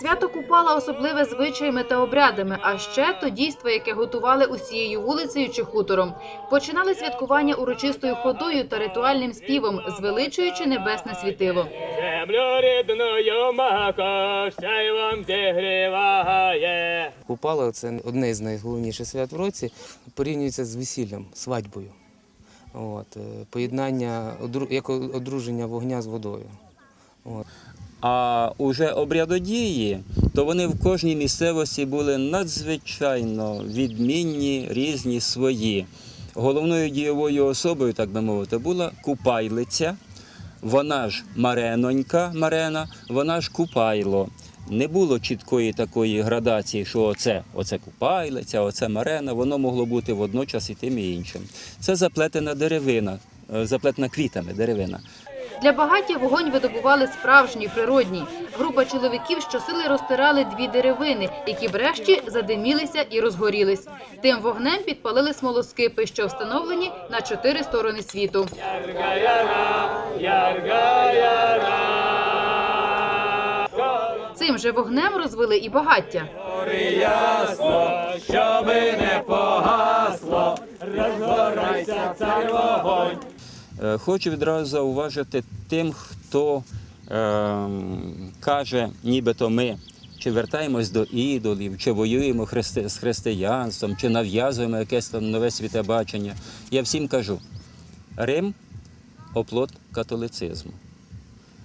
Свято Купала особливе звичаями та обрядами, а ще то дійство, яке готували усією вулицею чи хутором. Починали святкування урочистою ходою та ритуальним співом, звеличуючи небесне світило. Землю рідною мако, сяйвом зігріває. Купала це одне з найголовніших свят в році, порівнюється з весіллям, свадьбою. От, е, поєднання, одру- як одруження вогня з водою. От. А уже обрядодії, то вони в кожній місцевості були надзвичайно відмінні, різні свої. Головною дієвою особою, так би мовити, була купайлиця. Вона ж Маренонька Марена, вона ж Купайло. Не було чіткої такої градації, що оце, оце купайлиця, оце марена, воно могло бути водночас і тим і іншим. Це заплетена деревина, е, заплетена квітами деревина. Для багаття вогонь видобували справжній, природній. Група чоловіків щосили розтирали дві деревини, які врешті задимілися і розгорілись. Тим вогнем підпалили смолоскипи, що встановлені на чотири сторони світу. Цим же вогнем розвели і багаття. Щоби не погасло, розгорайся цар вогонь. Е, Хочу відразу зауважити тим, хто е, каже, нібито ми чи вертаємось до ідолів, чи воюємо христи, з християнством, чи нав'язуємо якесь там нове світобачення. Я всім кажу: Рим оплот католицизму,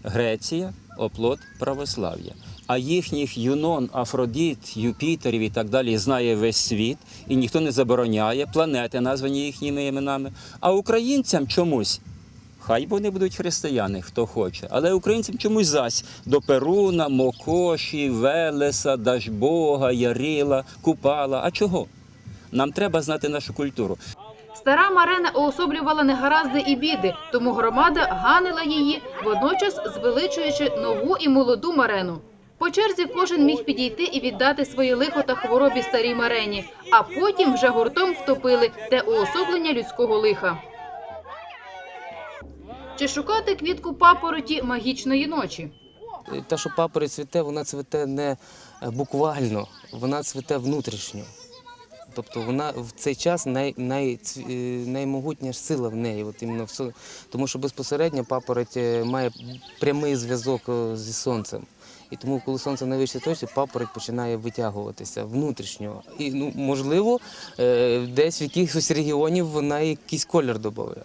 Греція оплот православ'я. А їхніх юнон, Афродіт, Юпітерів і так далі знає весь світ, і ніхто не забороняє планети, названі їхніми іменами. А українцям чомусь. Хай вони будуть християни, хто хоче, але українцям чомусь зась до Перуна, Мокоші, Велеса, Дажбога, Ярила, Купала. А чого? Нам треба знати нашу культуру. Стара Марена уособлювала негаразди і біди, тому громада ганила її, водночас звеличуючи нову і молоду Марену. По черзі кожен міг підійти і віддати своє лихо та хворобі старій Марені, а потім вже гуртом втопили те уособлення людського лиха. Чи шукати квітку папороті магічної ночі? Та, що папороть цвіте, вона цвіте не буквально, вона цвіте внутрішньо. Тобто вона в цей час най, най, е, сила в неї. От все, тому що безпосередньо папороть е, має прямий зв'язок е, зі сонцем. І тому, коли сонце на вищій точці, папороть починає витягуватися внутрішньо. І ну, можливо, десь в якихось регіонів вона якийсь колір додає.